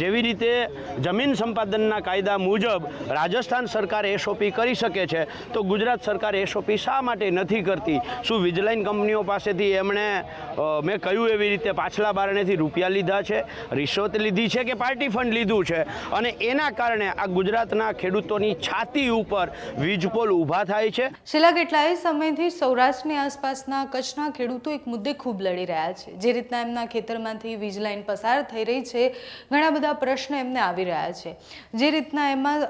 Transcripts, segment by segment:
જેવી રીતે જમીન સંપાદનના કાયદા મુજબ રાજસ્થાન સરકાર એસઓપી કરી શકે છે, તો ગુજરાત સરકાર એસઓપી શા માટે નથી કરતી? શું વીજલાઇન કંપનીઓ પાસેથી એમણે મેં કહ્યું એવી રીતે પાછલા બારણેથી રૂપિયા લીધા છે, રિશ્વત લીધી છે કે પાર્ટી ફંડ લીધું છે? અને એના કારણે આ ગુજરાતના ખેડૂતોની છાતી ઉપર વીજપોલ ઊભા થાય છે? છેલ્લા કેટલાય સમયથી સૌરાષ્ટ્રની આસપાસના કચ્છના ખેડૂતો એક મુદ્દે ખૂબ લડી રહ્યા છે. જે રીતના એમના ખેતરમાંથી વીજ લાઈન પસાર થઈ રહી છે, ઘણા બધા પ્રશ્નો એમને આવી રહ્યા છે. જે રીતના એમાં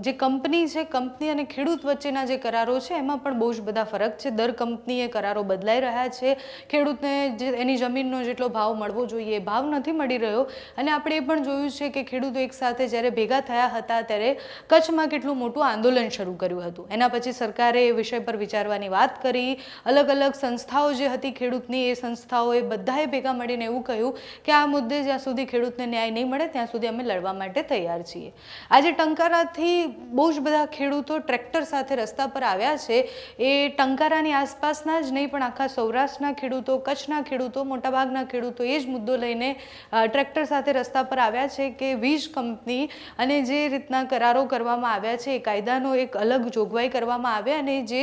જે કંપની છે, કંપની અને ખેડૂત વચ્ચેના જે કરારો છે, એમાં પણ બહુ જ બધા ફરક છે. દર કંપનીએ કરારો બદલાઈ રહ્યા છે. ખેડૂતને જે, એની જમીનનો જેટલો ભાવ મળવો જોઈએ એ ભાવ નથી મળી રહ્યો. અને આપણે એ પણ જોયું છે કે ખેડૂતો એકસાથે જ્યારે ભેગા થયા હતા ત્યારે કચ્છમાં કેટલું મોટું આંદોલન શરૂ કર્યું હતું. એના પછી સરકારે એ વિષય પર વિચારવાની વાત કરી. અલગ અલગ સંસ્થાઓ જે હતી ખેડૂતની, એ સંસ્થાઓએ બધાએ ભેગા મળીને એવું કહ્યું કે આ મુદ્દે જ્યાં સુધી ખેડૂતને ન્યાય નહીં મળે ત્યાં સુધી અમે લડવા માટે તૈયાર છીએ. આજે ટંકારાથી બહુ જ બધા ખેડૂતો ટ્રેક્ટર સાથે રસ્તા પર આવ્યા છે. એ ટંકારાની આસપાસના જ નહીં, પણ આખા સૌરાષ્ટ્રના ખેડૂતો, કચ્છના ખેડૂતો, મોટાભાગના ખેડૂતો એ જ મુદ્દો લઈને ટ્રેક્ટર સાથે રસ્તા પર આવ્યા છે કે વીજ કંપની અને જે રીતના કરારો કરવામાં આવ્યા છે, એ કાયદાનો એક અલગ જોગવાઈ કરવામાં આવે અને જે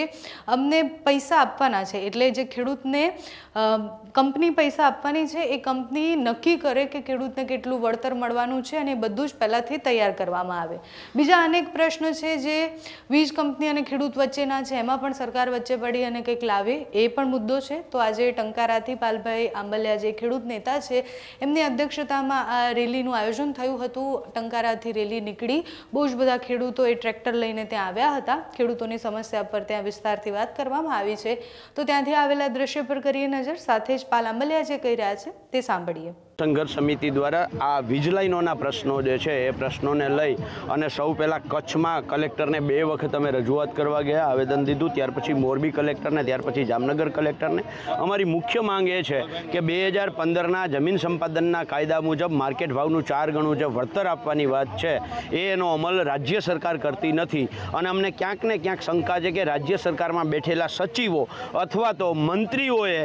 અમને પૈસા આપવાના છે. એટલે જે ખેડૂતને કંપની પૈસા આપવાની છે, એ કંપની નક્કી કરે કે ખેડૂતને કેટલું વળતર મળવાનું છે અને બધું જ પહેલાંથી તૈયાર કરવામાં આવે. બીજા અનેક પ્રશ્ન છે જે વીજ કંપની અને ખેડૂત વચ્ચેના છે, એમાં પણ સરકાર વચ્ચે પડી અને કંઈક લાવે એ પણ મુદ્દો છે. તો આજે ટંકારાથી પાલભાઈ આંબલિયા જે ખેડૂત નેતા છે, એમની અધ્યક્ષતામાં આ રેલીનું આયોજન થયું હતું. ટંકારાથી રેલી નીકળી. બહુ જ બધા ખેડૂતો એ ટ્રેક્ટર લઈને ત્યાં આવ્યા હતા. ખેડૂતોની સમસ્યા પર ત્યાં વિસ્તારથી વાત કરવામાં આવી છે. તો ત્યાંથી આવેલા દ્રશ્ય પર કરીએ નજર. સાથે જ પાલ આંબલિયા જે કહી રહ્યા છે, તે સાંભળીએ. સંઘર્ષ સમિતિ દ્વારા આ વીજલાઈનોના પ્રશ્નો જે છે એ પ્રશ્નોને લઈ અને સૌ પહેલાં કચ્છમાં કલેક્ટરને બે વખત અમે રજૂઆત કરવા ગયા, આવેદન દીધું, ત્યાર પછી મોરબી કલેક્ટરને, ત્યાર પછી જામનગર કલેક્ટરને. અમારી મુખ્ય માંગ એ છે કે બે હજાર પંદરના જમીન સંપાદનના કાયદા મુજબ માર્કેટ ભાવનું ચાર ગણું જે વળતર આપવાની વાત છે, એ એનો અમલ રાજ્ય સરકાર કરતી નથી. અને અમને ક્યાંક ને ક્યાંક શંકા છે કે રાજ્ય સરકારમાં બેઠેલા સચિવો અથવા તો મંત્રીઓએ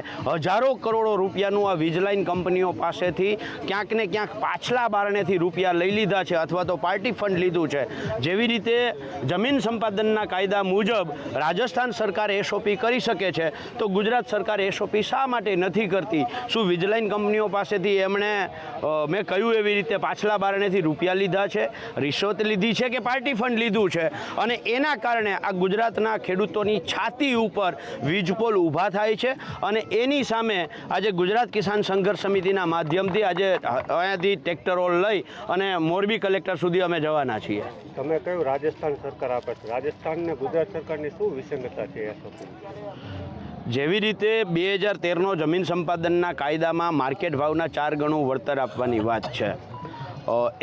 હજારો કરોડો રૂપિયાનું આ વીજ લાઈન કંપનીઓ પાસેથી ક્યાંક ને ક્યાંક પાછલા બારણેથી રૂપિયા લઈ લીધા છે અથવા તો પાર્ટી ફંડ લીધું છે. જેવી રીતે જમીન સંપાદનના કાયદા મુજબ રાજસ્થાન સરકાર એસઓપી કરી શકે છે, તો ગુજરાત સરકાર એસઓપી શા માટે નથી કરતી? શું વીજલાઇન કંપનીઓ પાસેથી એમણે મેં કહ્યું એવી રીતે પાછલા બારણેથી રૂપિયા લીધા છે? રિશ્વત લીધી છે કે પાર્ટી ફંડ લીધું છે? અને એના કારણે આ ગુજરાતના ખેડૂતોની છાતી ઉપર વીજપોલ ઊભા થાય છે અને એની સામે આજે ગુજરાત કિસાન સંઘર્ષ સમિતિના માધ્યમથી આજે અહીંયાથી ટ્રેક્ટરો લઈ અને મોરબી કલેક્ટર સુધી અમે જવાના છીએ. તમે કયું રાજસ્થાન સરકાર આપે છે? રાજસ્થાન ને ગુજરાત સરકારની શું વિષમતા છે જેવી રીતે બે હજાર તેરનો જમીન સંપાદનના કાયદામાં માર્કેટ ભાવના ચાર ગણું વળતર આપવાની વાત છે.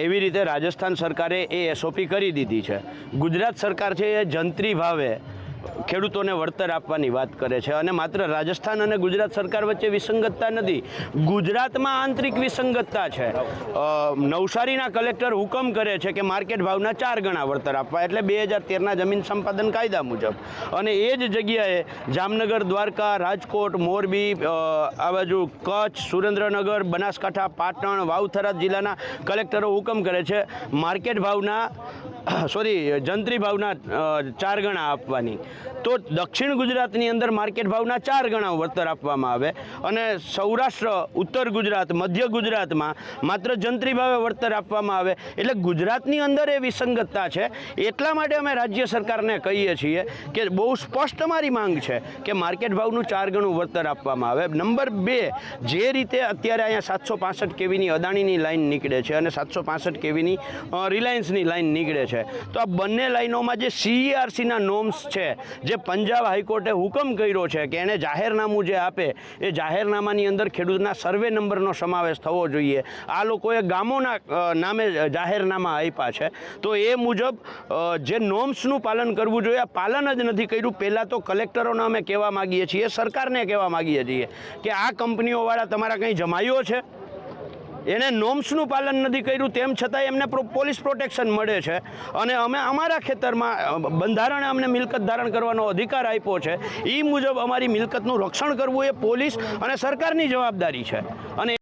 એવી રીતે રાજસ્થાન સરકારે એ એસઓપી કરી દીધી છે. ગુજરાત સરકાર છે એ જંત્રી ભાવે ખેડૂતોને વળતર આપવાની વાત કરે છે અને માત્ર રાજસ્થાન અને ગુજરાત સરકાર વચ્ચે વિસંગતતા નથી, ગુજરાતમાં આંતરિક વિસંગતતા છે. નવસારીના કલેક્ટર હુકમ કરે છે કે માર્કેટ ભાવના ચાર ગણા વળતર આપવા, એટલે બે હજાર તેરના જમીન સંપાદન કાયદા મુજબ. અને એ જ જગ્યાએ જામનગર, દ્વારકા, રાજકોટ, મોરબી આ બાજુ કચ્છ, સુરેન્દ્રનગર, બનાસકાંઠા, પાટણ, વાવથરા જિલ્લાના કલેક્ટરો હુકમ કરે છે માર્કેટ ભાવના સોરી, જંત્રી ભાવના ચાર ગણા આપવાની. તો દક્ષિણ ગુજરાતની અંદર માર્કેટ ભાવના ચાર ગણા વળતર આપવામાં આવે અને સૌરાષ્ટ્ર, ઉત્તર ગુજરાત, મધ્ય ગુજરાતમાં માત્ર જંત્રી ભાવે વળતર આપવામાં આવે. એટલે ગુજરાતની અંદર એ વિસંગતતા છે. એટલા માટે અમે રાજ્ય સરકારને કહીએ છીએ કે બહુ સ્પષ્ટ મારી માંગ છે કે માર્કેટ ભાવનું ચાર ગણું વળતર આપવામાં આવે. નંબર બે, જે રીતે અત્યારે અહીંયા સાતસો પાસઠ કેવીની અદાણીની લાઇન નીકળે છે અને સાતસો પાસઠ કેવીની રિલાયન્સની લાઇન નીકળે છે. તો આ બંને લાઈનોમાં જે સીઈઆરસીના નોર્મ્સ છે જે પંજાબ હાઈકોર્ટે હુકમ કર્યો છે કે એણે જાહેરનામું જે આપે, એ જાહેરનામાની અંદર ખેડૂતના સર્વે નંબરનો સમાવેશ થવો જોઈએ. આ લોકોએ ગામોના નામે જાહેરનામા આપ્યા છે. તો એ મુજબ જે નોમ્સનું પાલન કરવું જોઈએ પાલન જ નથી કર્યું. પહેલાં તો કલેક્ટરોને અમે કહેવા માગીએ છીએ, સરકારને કહેવા માગીએ છીએ કે આ કંપનીઓવાળા તમારા કંઈ જમાયો છે? એણે નોમ્સનું પાલન નથી કર્યું, તેમ છતાં એમને પોલીસ પ્રોટેક્શન મળે છે. અને અમે અમારા ખેતરમાં બંધારણે અમને મિલકત ધારણ કરવાનો અધિકાર આપ્યો છે. એ મુજબ અમારી મિલકતનું રક્ષણ કરવું એ પોલીસ અને સરકારની જવાબદારી છે. અને